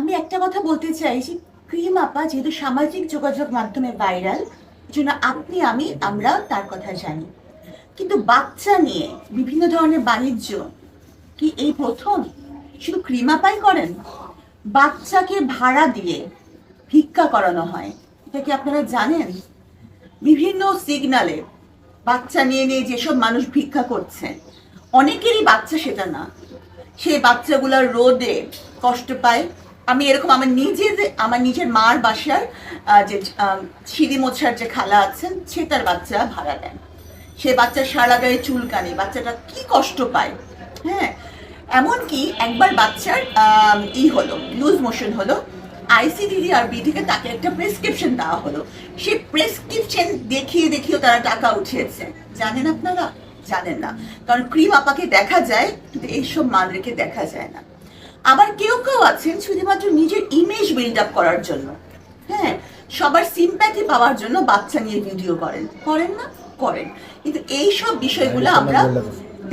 আমি একটা কথা বলতে চাই যে ক্রিম আপা যেহেতু সামাজিক যোগাযোগ মাধ্যমে ভাইরাল জন্য আপনি, আমি আমরা তার কথা জানি। কিন্তু বাচ্চা নিয়ে বিভিন্ন ধরনের বাণিজ্য কি এই প্রথম? শুধু ক্রিম আপাই করেন? বাচ্চাকে ভাড়া দিয়ে ভিক্ষা করানো হয়। এটা কি আপনারা জানেন? বিভিন্ন সিগনালে বাচ্চা নিয়ে নিয়ে যেসব মানুষ ভিক্ষা করছে অনেকেরই বাচ্চা সেটা না। সেই বাচ্চাগুলো রোদে কষ্ট পায় আমি এরকম আমার নিজের আমার নিজের মার বাসার যে সিঁড়ি মোছার যে খালা আছেন, সে তার বাচ্চা ভাড়া দেন সে বাচ্চা সারা গায়ে চুলকানি বাচ্চাটা কি কষ্ট পায় হ্যাঁ? এমনকি একবার বাচ্চার ই হলো, লুজ মোশন হলো আইসিডিডিআরবি থেকে তাকে একটা প্রেসক্রিপশন দেওয়া হলো। সেই প্রেসক্রিপশন দেখিয়ে দেখিয়েও তারা টাকা উঠিয়েছে। জানেন আপনারা? জানেন না। কারণ ক্রিম আপাকে দেখা যায়, কিন্তু এইসব মাদেরকে দেখা যায় না। আবার কেউ কেউ আছেন শুধুমাত্র নিজের ইমেজ বিল্ড আপ করার জন্য। হ্যাঁ সবার সিম্প্যাথি পাওয়ার জন্য বাচ্চা নিয়ে ভিডিও করেন। করেন না? করেন। কিন্তু এইসব বিষয়গুলো আমরা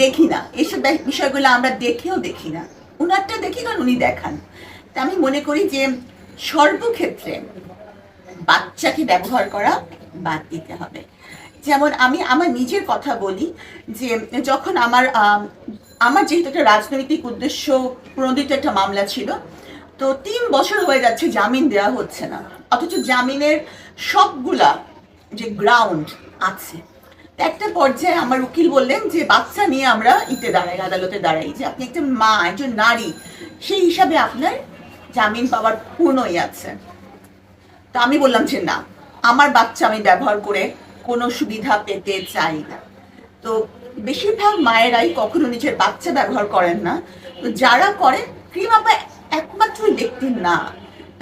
দেখি না। এইসব বিষয়গুলো আমরা দেখেও দেখি না। উনারটা দেখি কারণ উনি দেখান। তা আমি মনে করি যে সর্বক্ষেত্রে বাচ্চাকে ব্যবহার করা বাদ দিতে হবে। যেমন আমি আমার নিজের কথা বলি যে যখন আমার আমার যেহেতু একটা রাজনৈতিক উদ্দেশ্য প্রণোদিত একটা মামলা ছিল, তো তিন বছর হয়ে যাচ্ছে জামিন দেওয়া হচ্ছে না। অথচ জামিনের সবগুলা যে গ্রাউন্ড আছে একটা পর্যায়ে আমার উকিল বললেন যে, বাচ্চা নিয়ে আমরা ইতে দাঁড়াই, আদালতে দাঁড়াই, যে আপনি একটা মা, একজন নারী, সেই হিসাবে আপনার জামিন পাওয়ার পূর্ণই আছে। তা আমি বললাম যে, না, আমার বাচ্চা আমি ব্যবহার করে কোনো সুবিধা পেতে চাই না। তো বেশিরভাগ মায়েরাই কখনো নিজের বাচ্চা ব্যবহার করেন না। তো যারা করেন ক্রিম আপা একমাত্রই ব্যক্তি না।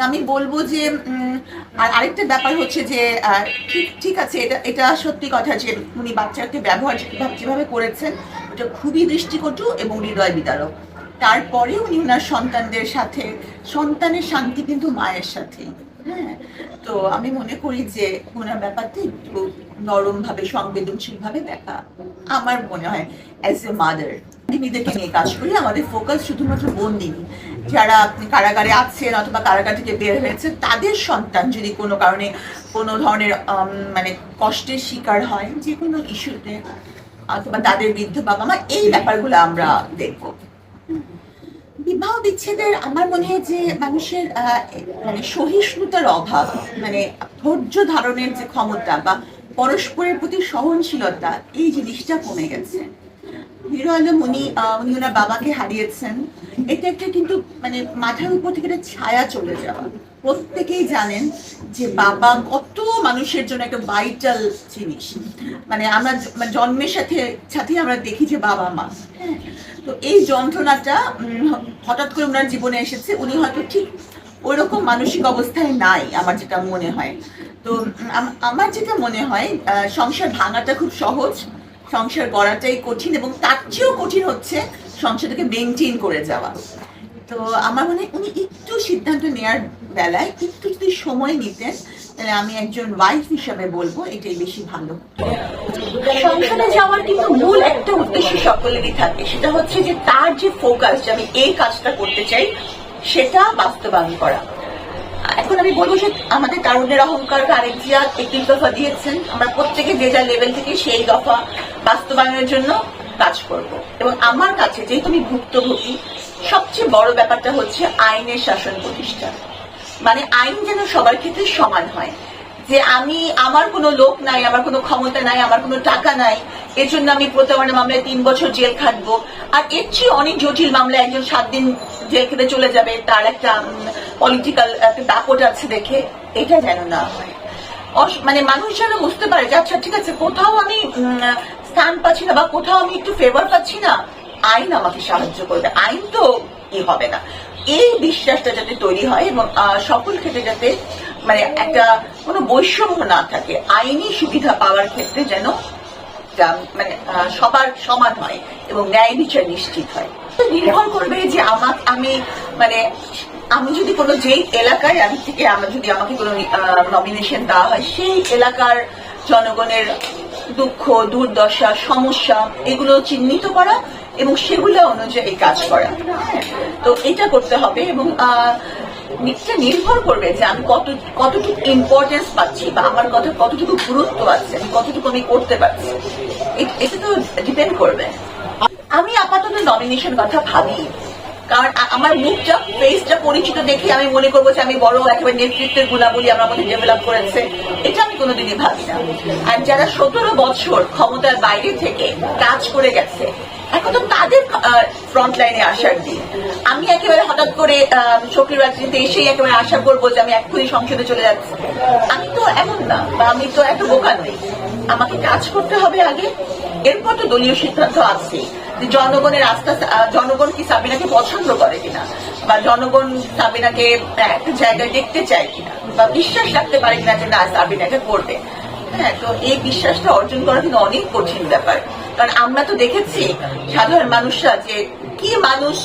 আমি বলব যে আর আরেকটা ব্যাপার হচ্ছে যে ঠিক ঠিক আছে, এটা এটা সত্যি কথা যে, উনি বাচ্চাকে ব্যবহার যেভাবে করেছেন, ওটা খুবই দৃষ্টিকটু এবং হৃদয় বিদারক। তারপরে উনি ওনার সন্তানদের সাথে, সন্তানের শান্তি কিন্তু মায়ের সাথে তো আমি মনে করি যে ওনার ব্যাপারটা একটু নরম ভাবে সংবেদনশীল ভাবে দেখা আমার মনে হয় অ্যাজ এ মাদার বন্দিনীদেরকে নিয়ে কাজ করি, আমাদের ফোকাস শুধুমাত্র বন্দিনী যারা কারাগারে আছেন অথবা কারাগার থেকে বের হয়েছে তাদের সন্তান যদি কোনো কারণে কোনো ধরনের মানে কষ্টের শিকার হয় যে কোনো ইস্যুতে অথবা তাদের বৃদ্ধ বাবা মা এই ব্যাপারগুলো আমরা দেখব। বিচ্ছেদের আমার মনে হয় যে মানুষের মানে সহিষ্ণুতার অভাব মানে ধৈর্য ধারণের যে ক্ষমতা বা পরস্পরের প্রতি সহনশীলতা, এই জিনিসটা কমে গেছে। হিরো আলম উনি উনি ওনার বাবাকে হারিয়েছেন। এটা একটা কিন্তু মানে মাথার উপর থেকে একটা ছায়া চলে যাওয়া। প্রত্যেকেই জানেন যে বাবা কত মানুষের জন্য একটা ভাইটাল জিনিস। মানে আমরা মানে জন্মের সাথে সাথে আমরা দেখি যে বাবা মা। হ্যাঁ তো এই যন্ত্রণাটা হঠাৎ করে ওনার জীবনে এসেছে, উনি হয়তো ঠিক ওইরকম মানসিক অবস্থায় নাই, আমার যেটা মনে হয়। তো আমার যেটা মনে হয় সংসার ভাঙাটা খুব সহজ, সংসার গড়াটাই কঠিন এবং তার চেয়েও কঠিন হচ্ছে সংসারটাকে মেনটেন করে যাওয়া। তো আমার মনে উনি একটু সিদ্ধান্ত নেওয়ার বেলায় একটু যদি সময় নিতেন, তাহলে আমি একজন ওয়াইফ হিসাবে বলব, এটাই বেশি ভালো। সংসারে যাওয়ার কিন্তু মূল একটা উদ্দেশ্য সকলেরই থাকে, সেটা হচ্ছে যে তার যে ফোকাস যে আমি এই কাজটা করতে চাই, সেটা বাস্তবায়ন করা। এখন আমি বলব যে আমাদের তারুণ্যের অহংকার জিয়া একটি দফা দিয়েছেন। আমরা প্রত্যেকে যে যা লেভেল থেকে সেই দফা বাস্তবায়নের জন্য কাজ করব। এবং আমার কাছে যেহেতু আমি ভুক্তভোগী সবচেয়ে বড় ব্যাপারটা হচ্ছে আইনের শাসন প্রতিষ্ঠা। মানে আইন যেন সবার ক্ষেত্রে সমান হয়। যে আমি, আমার কোনো লোক নাই, আমার কোনো ক্ষমতা নাই, আমার কোনো টাকা নাই এর জন্য আমি প্রতারণা মামলায় তিন বছর জেল খাটবো। আর এর চেয়ে অনেক জটিল মামলা একজন সাত দিন জেল খেতে চলে যাবে, তার একটা পলিটিক্যাল একটা দাপট আছে দেখে। এটা যেন না হয়। মানে মানুষ যেন বুঝতে পারে যে আচ্ছা ঠিক আছে, কোথাও আমি স্থান পাচ্ছি না বা কোথাও আমি একটু ফেভার পাচ্ছি না। আইন আমাকে সাহায্য করবে। আইন তো ই হবে না। এই বিশ্বাসটা যাতে তৈরি হয় এবং সকল ক্ষেত্রে যাতে মানে একটা কোনো বৈষম্য না থাকে, আইনি সুবিধা পাওয়ার ক্ষেত্রে যেন মানে সবার সমান হয় এবং ন্যায় বিচার নিশ্চিত হয়। নির্ভর করবে যে আমার আমি মানে আমি যদি কোনো যেই এলাকায় আমি থেকে, আমার যদি আমাকে কোনো নমিনেশন দেওয়া হয়, সেই এলাকার জনগণের দুঃখ, দুর্দশা, সমস্যা, এগুলো চিহ্নিত করা এবং সেগুলো অনুযায়ী কাজ করা। তো এটা করতে হবে এবং এটা নির্ভর করবে যে আমি কত, কতটুকু ইম্পর্টেন্স পাচ্ছি বা আমার কথা কতটুকু গুরুত্ব আছে, আমি কতটুকু আমি করতে পারছি। এটা তো ডিপেন্ড করবে। আমি আপাতত নমিনেশন কথা ভাবি। কারণ আমার মুখটা ফেসটা পরিচিত দেখে আমি মনে করব যে আমি বড় একেবারে নেতৃত্বের গুণাবলী আমার মধ্যে ডেভেলপ করেছে। এটা আমি কোনোদিনই ভাবি না। আর যারা সতেরো বছর ক্ষমতার বাইরে থেকে কাজ করে গেছে এখন তো তাদের ফ্রন্ট লাইনে আসার দিন। আমি একেবারে হঠাৎ করে চোখের রাজনীতিতে এসেই একেবারে আশা করব যে আমি এক্ষুনি সংসদে চলে যাচ্ছি। আমি তো এমন না, বা আমি তো এত বোকার নেই। আমাকে কাজ করতে হবে আগে। এরপর তো দলীয় সিদ্ধান্ত আছে যে জনগণের আস্থা জনগণ কি সাবিনাকে পছন্দ করে কিনা? বা জনগণ সাবিনাকে একটা জায়গায় দেখতে চায় কিনা? বা বিশ্বাস রাখতে পারে কিনা যে না, সাবিনাকে করবে। হ্যাঁ তো এই বিশ্বাসটা অর্জন করা কিন্তু অনেক কঠিন ব্যাপার। কারণ আমরা তো দেখেছি সাধারণ মানুষরা যে কি মানুষ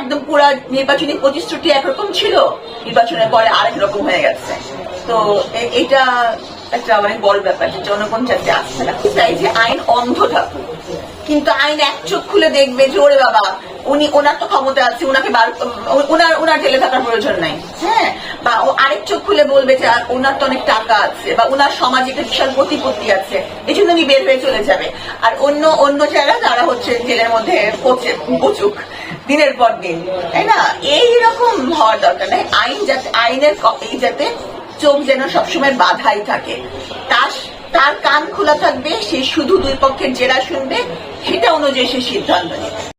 একদম পুরা নির্বাচনী প্রতিশ্রুতি একরকম ছিল, নির্বাচনের পরে আরেক রকম হয়ে গেছে। তো এটা একটা অনেক বড় ব্যাপার যে জনগণ যাতে আসছে না চাই যে আইন অন্ধ থাকুক, কিন্তু আইন এক চোখ খুলে দেখবে যে, ওরে বাবা, উনি, ওনার তো ক্ষমতা আছে ওনাকে বার উনার উনার জেলে থাকার প্রয়োজন নাই। হ্যাঁ বা চোখ খুলে বলবে যে ওনার তো অনেক টাকা আছে বা ওনার সমাজে একটা বিশাল প্রতিপত্তি আছে। এই জন্য উনি বের হয়ে চলে যাবে। আর অন্য অন্য যারা তারা হচ্ছে জেলের মধ্যে পচে পচুক দিনের পর দিন, তাই না? এইরকম হওয়ার দরকার নেই। আইন যাতে, আইনের এই যাতে চোখ যেন সবসময় বাধাই থাকে। তার তার কান খোলা থাকবে, সে শুধু দুই পক্ষের জেরা শুনবে, সেটা অনুযায়ী সে সিদ্ধান্ত নেবে।